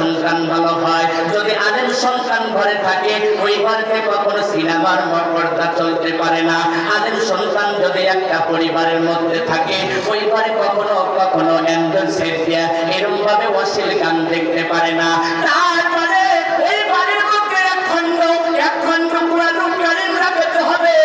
সন্তান ভালো হয়। যদি আলেম সন্তান ঘরে থাকে, ওই ঘরকে কখনো সিনেমার পর্দা চলতে পারে না। আলেম সন্তান যদি একটা পরিবারের মধ্যে থাকে, ওই ঘরে কখনো কখনো অ্যান্ড্রয়েড সেট এরকম ভাবে অশ্লীল গান দেখতে পারে না। তারপরে এই বাড়ির মধ্যে এক খণ্ড এক খণ্ড কোরআন কারিম রাখতে হবে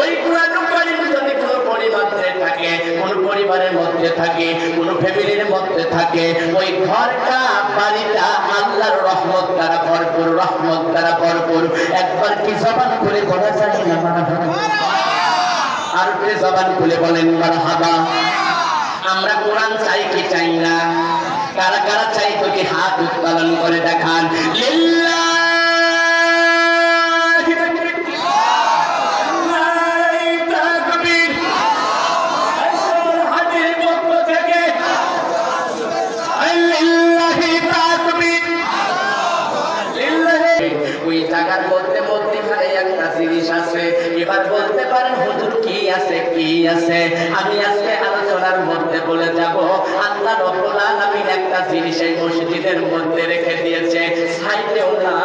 ওই কোরআন কারিম যদি কোনো পরিবারে থাকে কোন পরিবারের মধ্যে থাকে, কোন ফ্যামিলির মধ্যে থাকে, ওই ঘরটা, বাড়িটা আল্লাহর রহমত দ্বারা ভরপুর, রহমত দ্বারা ভরপুর। একবার কি জবান করে বলা যায় না? আর কে জবান খুলে বলেন, মারহাবা। আমরা কোরআন চাই কি চাই না? কারা কারা চাই তো হাত উৎপাদন করে দেখান? লিল্লাহি! আছে। আমি আজকে আলোচনার মধ্যে বলে যাব, আল্লাহ রব্বুল আলামিন একটা জিনিস এই মসজিদের মধ্যে রেখে দিয়েছে। সাইডেও না,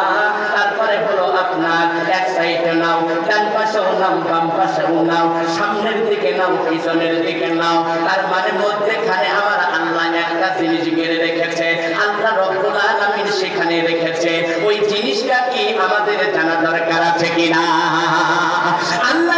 তারপরে হলো আপনার এক সাইডে নাও, ডান পাশেও নাও, বাম পাশেও নাও, সামনের দিকে নাও, পিছনের দিকে নাও। তার মানে মধ্যেখানে আমার আল্লাহ একটা জিনিস গেড়ে রেখেছে, আল্লাহ রব্বুল আলামিন সেখানে রেখেছে। ওই জিনিসটা কি আমাদের জানা দরকার আছে কিনা? আল্লাহ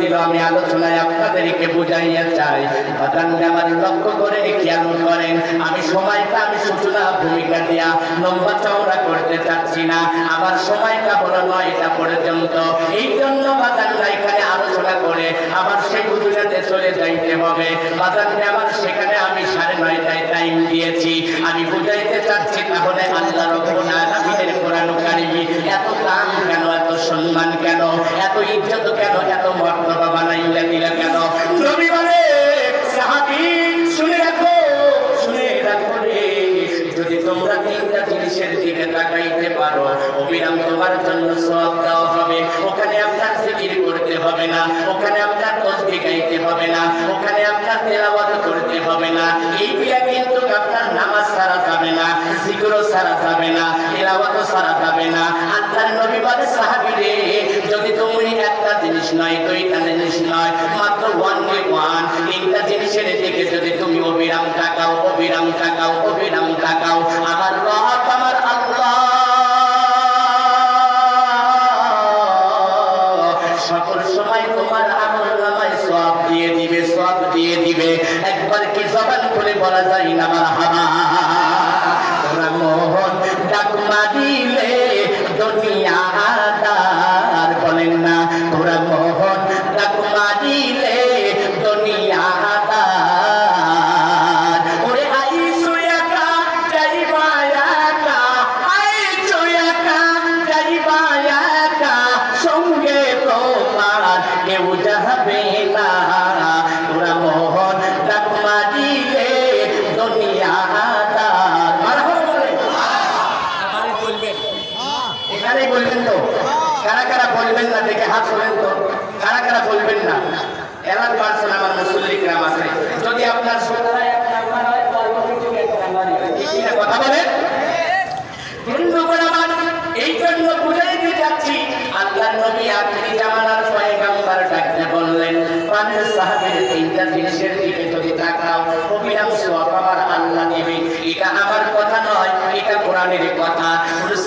দিল আমি আলোচনায় আপনাদেরকে বুঝাইয়া চাই। বাদান আমার লক্ষ্য করে খেয়াল করেন, আমি সময়টা, আমি সূচনা, ভূমিকা দিয়া লম্বা চওড়া করতে চাচ্ছি না। আমার সময়টা হলো নয়টা পর্যন্ত। এই জন্য বাদানরা এখানে আলোচনা করে আবার সেই গুজরাতে চলে যাইতে হবে। বাদানকে আমার সেখানে আমি সাড়ে নয়টায় টাইম দিয়েছি। আমি বুঝাইতে চাচ্ছি তাহলে আল্লাহ রব্বুল আলামিনের কোরআন কারিমি এত দাম কেন সম্মান কেন? এত ইজ্জত কেন? এত মর্তবা জিনিস নয় দুইটা জিনিস নয় মাত্র ওয়ান বাই ওয়ান তিনটা জিনিসের দিকে যদি তুমি অবিরাম তাকাও অবিরাম তাকাও অবিরাম তাকাও। আমার রব আমার এখানে বলবেন তো? কারা কারা বলবেন না? দেখে হাত তোলেন তো। কারা কারা বলবেন না? এলার পার্সন আমার মুসল্লি গ্রাম আছে। যদি আপনার কথা আমার আল্লাহ নবী। এটা আমার কথা নয়, এটা কোরআনের কথা।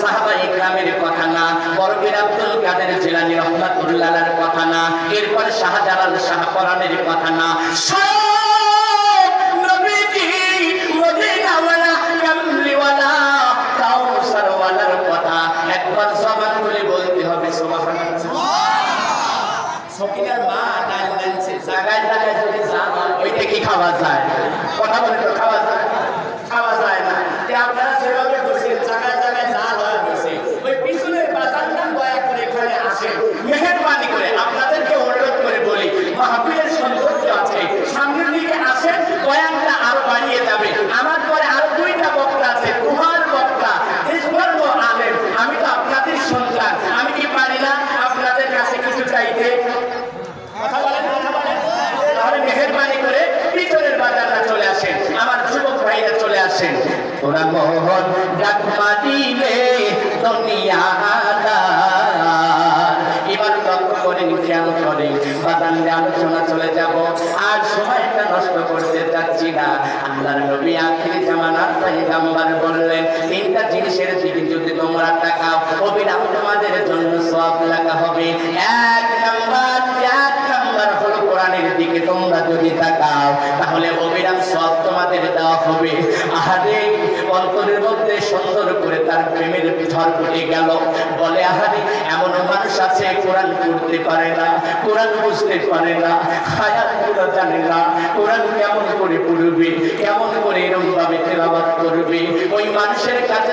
সাহাবা কথা না, বরবীর আব্দুল কাদের জিলানী কথা না, এরপর শাহজালাল শাহ কোরআনের কথা না সব নবীজি মদিনাওয়ালা কামলিওয়ালা কাউসারওয়ালার কথা একবার জবান খুলে বলতে হবে সুবহানাল্লাহ সকিনার মা ডাল নানছে জায়গায় জায়গায় যদি জান হয়, ওইটা কি খাওয়া যায় কথা বলে তো খাওয়া যায় খাওয়া যায় না যে আপনারা যেভাবে বসেন জায়গায় জায়গায় জাল হয়ে বসে ওই পিছনের বাজারটা দয়া করে এখানে আসেন মেহেরবানি করে আপনাদেরকে অনুরোধ করে বলি মাহফিলের সৌন্দর্য আছে সামনের দিকে আসেন বয়ানটা আরও বাড়িয়ে যাবে আমার পরে আরও দুইটা বক্তা আছে কুমার বক্তা দেশবর্গ আলেন আমি তো আপনাদের সন্তান আমি কি পারি না আপনাদের কাছে কিছু চাইতে কথা বলেন কথা বলেন তাহলে মেহেরবানি করে পিছনের বাজারটা চলে আসেন আমার যুবক ভাইরা চলে মোহন আলোচনা চলে যাব। আর সময়টা নষ্ট করতে চাচ্ছি না। আল্লাহর নবী আখির জামানার বললেন, তিনটা জিনিসের দিকে যদি তোমরা অবিরাম তোমাদের জন্য সব লেখা হবে। এক নাম্বার এক নাম্বার হলো কোরআনের দিকে তোমরা যদি তাকাও, তাহলে অবিরাম সব তোমাদের দেওয়া হবে। আহারে অন্তরের মধ্যে সুন্দর করে তার প্রেমের ঝড় ফুটে গেল। বলে, আহারে, এমন মানুষ আছে, কোরআন পড়তে পারে না, কোরআন বুঝতে পারে না জানে না, কোরআন কেমন করে পড়বে, কেমন করে এরকম ভাবে তেলাবাদ করবে? ওই মানুষের কাছে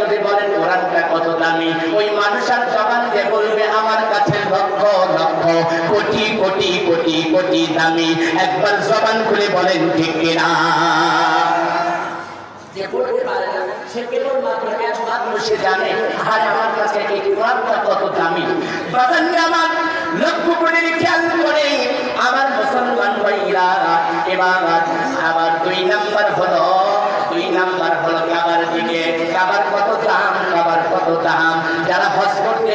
যদি বলেন, কোরআনটা কত দামি? ওই মানুষ আর জবান বলবে, আমার কাছে লক্ষ লক্ষ, কোটি কোটি কোটি কোটি দামি। একবার জবান খুলে বলেন, ঠিক কিনা? যে সে কেবলমাত্র জানে। আমার কত দামি। বাজানকে আমার লক্ষ্য করে আমার মুসলমান ভাইরা এবার আবার দুই নাম্বার হলো, দুই নাম্বার হলো কাবার দিকে। কাবার কত দাম কাবার কত দাম। যারা হজ করতে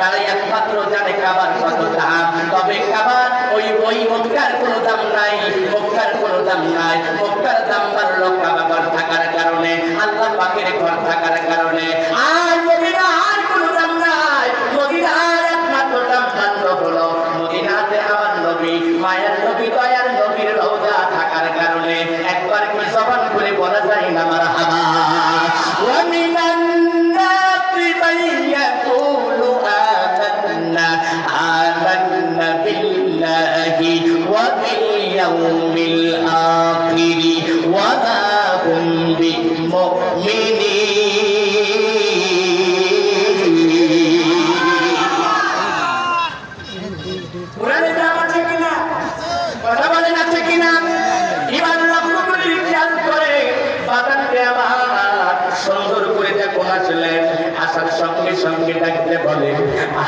গিয়েছে তারা একমাত্র জানে কাবার কত দাম। তবে কাবার ওই ওই মক্কার কোনো দাম নাই, মক্কার কোনো দাম নাই। মক্কার দাম বাড়লো কাবার থাকার কারণে, আল্লাহ পাকের ঘর থাকার কারণে। আর সুন্দর করে দেখুন আসলেন আসার সঙ্গে সঙ্গে ডাকতে বলে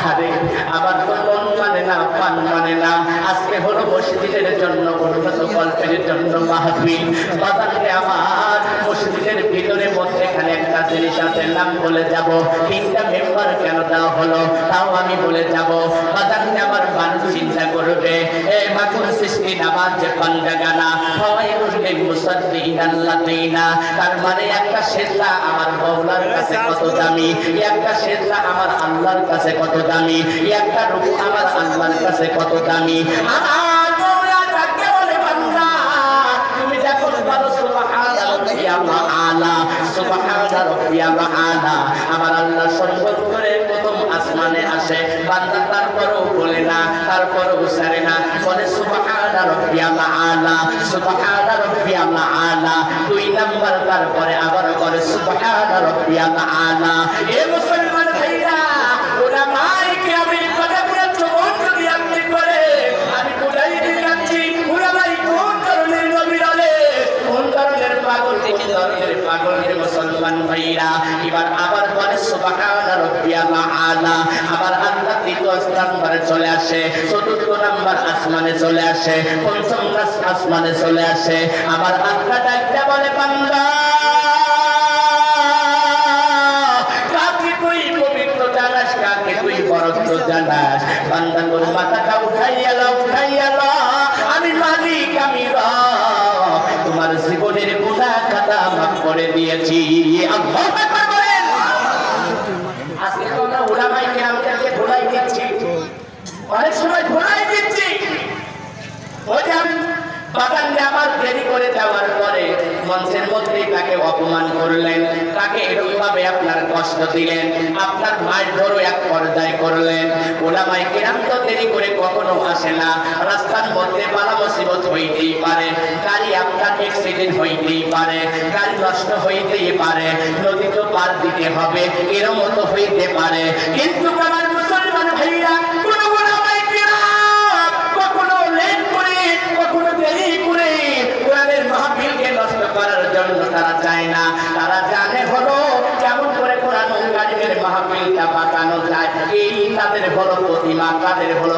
আরে আবার তো মন না পান মানে না। আজকে হলো মসজিদের জন্য, উন্নত গল্পের জন্য মাহফিল। বাগানকে আমার মসজিদের ভিতরে মধ্যেখানে একটা জিনিস আছে, নাম বলে যাব। তিনটা মেম্বার কেন দেওয়া হলো, তাও আমি বলে যাব। বাগানকে আমার মানুষ চিন্তা করবে, এ মাকুর সৃষ্টি নামাজ যে পান্ডা গানা উঠলে মুসাদ্দিন আল্লাহ তার মানে একটা সেজদা আমার মৌলার কাছে কত দামি একটা সেজদা আমার আল্লাহর কাছে কত দামি? একটা রূপ আমার আল্লাহর কাছে কত দামি? আমার আল্লাহ সর্বত করে আসমানে আসে, বান্দা তারপরও বলে না, তারপরও সারে না। বলে আলা আলা। দুই নাম্বার তারপরে আবার করে সুবহান রাব্বিয়াল আলা। এ মুসলমান ভাইরা ওরা মাইকে আমি পাগল কোন ধরনের পাগল রে মুসলমান ভাইরা? এবার আবার বলে সুবহান রাব্বিয়াল আলা, আবার আল্লাহ তৃতীয় নম্বরে চলে আসে, চতুর্থ নাম্বার আসমানে চলে আসে, পঞ্চম আসমানে চলে আসে, আবার আল্লাহ ডাকতে বলে, বান্দা, কাকে তুই পবিত্র জানাস, কাকে তুই বরত্ব জানাস? বান্দা তোর মাথাটা উঠাইয়া লাও উঠাইয়া লাও আমি মালিক আমি রব তোমার জীবনের গুনাহ খাতা মাফ করে দিয়েছি আল্লাহু আকবার বলেন আজকে তো আমরা ওলামাই কেরামদেরকে ভোলাই দিচ্ছি অনেক সময় ভোলাই দিচ্ছি ওই যে আমি বাগানে আমার দেরি করে যাওয়ার পরে মঞ্চের মধ্যেই তাকে অপমান করলেন, তাকে এরকম ভাবে আপনার কষ্ট দিলেন, আপনার মায়ের ধরো এক পর্যায়ে করলেন। ওলামাই কেরাম তো দেরি করে কখনো আসে না, রাস্তার মধ্যে বালা মুসিবত হইতেই পারে, গাড়ি আপনার অ্যাক্সিডেন্ট হইতেই পারে, গাড়ি নষ্ট হইতেই পারে, নদী তো পার দিতে হবে এরম তো হইতে পারে। কিন্তু আমার মুসলমান ভাইয়া কোনো ওলামাই কেরাম কখনো লেট করে কখনো দেরি করে কোরআনের মাহফিলকে নষ্ট করার জন্য তারা চায় না তারা জানে হলো কেমন করে কোরআন কারিমের মাহফিলটা বাঁচানো যায় এই তাদের হলো প্রতিমা তাদের হলো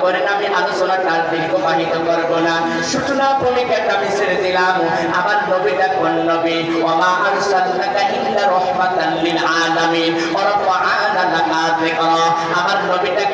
করেন, আমি আমার নবীটা আমার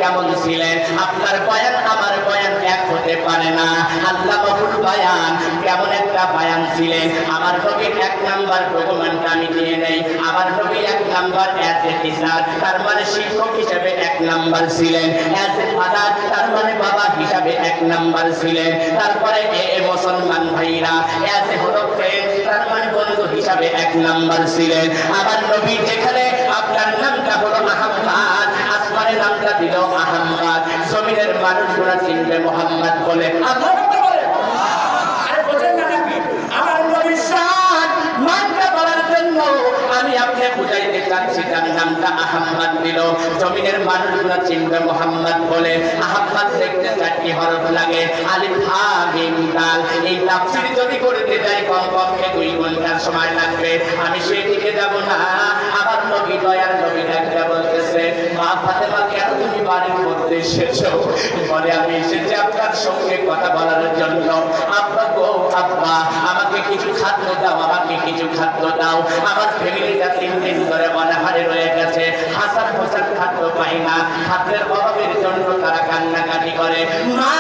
কেমন ছিলেন? আপনার বয়ান আমার বয়ান এক হতে পারে না। আল্লাহ বয়ান, কেমন একটা বয়ান ছিলেন। আমার নবীর এক নাম্বার ডকুমেন্ট আমি নিয়ে নেই। আমার নবী এক নাম্বার অ্যাজ এ টিচার তার মানে শিক্ষক হিসেবে এক নাম্বার ছিলেন। অ্যাজ এ ফাদার তার মানে বাবা হিসাবে এক নাম্বার ছিলেন। তারপরে এ মুসলমান ভাইরা অ্যাজ এ হলো ফ্রেন্ড তার মানে বন্ধু হিসাবে এক নাম্বার ছিলেন। আমার নবী যেখানে, আপনার নামটা হলো আহম্মদ, আসমানের নামটা দিল আহম্মদ। জমিনের মানুষগুলা চিনবে মোহাম্মদ বলে। আল্লাহ আপনি বুঝাইতে চাচ্ছি তার নামটা আহম্মদ দিল জমিনের মানুষগুলা চিনবে মোহাম্মদ বলে। আহম্মদ দেখতে চারটি হরফ লাগে। আলিফ হা দাল এই তাফসীর যদি করতে যাই, কমপক্ষে দুই ঘণ্টার সময় লাগবে। আমি সেই দিকে যাব না। আমার নবী দয়ার নবী একটা বলতেছে, মা ফাতেমা, কেন তুমি বাড়ির মধ্যে এসেছ? বলে, আমি এসেছি আপনার সঙ্গে কথা বলার জন্য। আব্বা গো, আব্বা, আমাকে কিছু খাদ্য দাও, আমাকে কিছু খাদ্য দাও। আমার ফ্যামিলিটা তিন দিন ধরে অনাহারে রয়ে গেছে। হাসান হোসেন খাদ্য পাই না খাদ্যের অভাবের জন্য তারা কান্নাকাটি করে। মা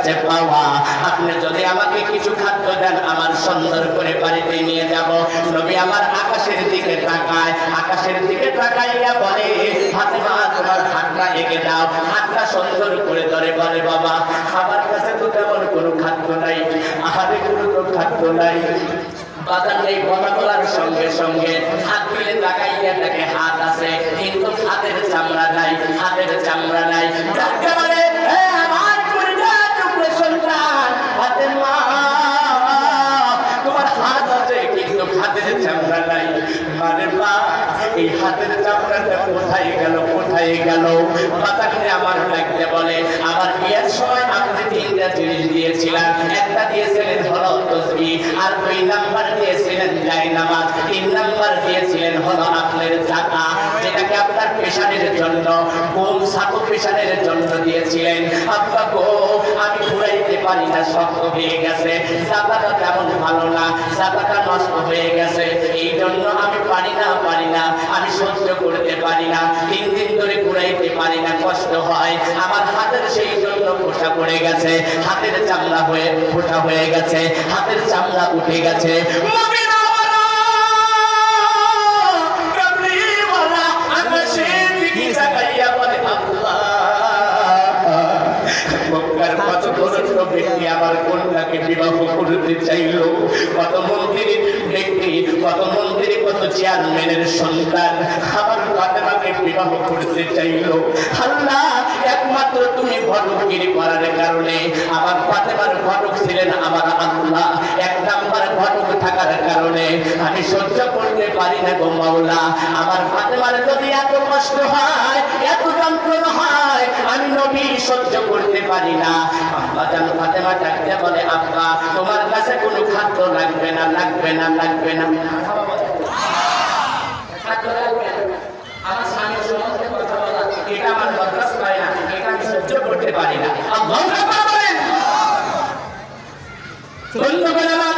কাছে পাওয়া। আপনি যদি আমাকে কিছু খাদ্য দেন, আমার সুন্দর করে বাড়িতে নিয়ে যাব। নবী আমার আকাশের দিকে তাকায়। আকাশের দিকে তাকাইয়া বলে, ফাতেমা, তোমার হাতটা এগিয়ে দাও। হাতটা সুন্দর করে ধরে বলে, বাবা, আমার কাছে তো তেমন কোনো খাদ্য নাই। আহারে, কোনো তো খাদ্য নাই। হাতের চামড়া নাই, হাতের চামড়া নাই। হাতের চামড়া নাই। মানে মা, এই হাতের চামড়াটা কোথায় গেল কোথায় গেল? বাতাকে আমার লাগতে বলে আমার বিয়ের সময় আপনি তিনটা জিনিস দিয়েছিলেন। একটা দিয়েছিলেন হলো তসবি, আর দুই নাম্বার দিয়েছিলেন জাই নামাজ। তিন নাম্বার দিয়েছিলেন হলো আপনার জাকা, যেটাকে আপনার পেশানের জন্য কোন সাকু পেশানের জন্য দিয়েছিলেন। আব্বা গো না শক্ত হয়ে গেছে। জাকাটা তেমন ভালো না জাকাটা নষ্ট হয়ে গেছে। এই জন্য আমি পারি না পারি না, আমি সহ্য করতে পারি না তিন দিন ধরে ঘুরাইতে পারি না, কষ্ট হয়। আমার হাতের সেই জন্য ফোটা পড়ে গেছে, হাতের চামড়া হয়ে ফোটা হয়ে গেছে, হাতের চামড়া উঠে গেছে। আমার কন্যাকে বিবাহ করতে চাইলো। কত মন্দির ব্যক্তি কত মন্দিরে কত চেয়ারম্যানের সন্তান। আমার ফাতেমাকে বিবাহ করতে চাইলো। একমাত্র তুমি ঘটকগিরি করার কারণে আমার ফাতেমার ঘটক ছিলেন আমার আল্লাহ। এক নাম্বার ঘটক থাকার কারণে আমি সহ্য করতে পারি না গো মাওলা। আমার ফাতেমার যদি এত কষ্ট হয় এত যন্ত্রণা হয় আমি নবী সহ্য করতে পারি না। আব্বা জান ফাতেমা ডাকতে বলে আব্বা তোমার কাছে কোনো খাদ্য লাগবে না লাগবে না লাগবে না। খাদ্য লাগবে না। আমার স্বামীর সম্বন্ধে কথা বলা এটা আমার বরদাস্ত হয় না এটা আমি সহ্য করতে পারি না। আল্লাহু বলেন বন্ধুগণ আমার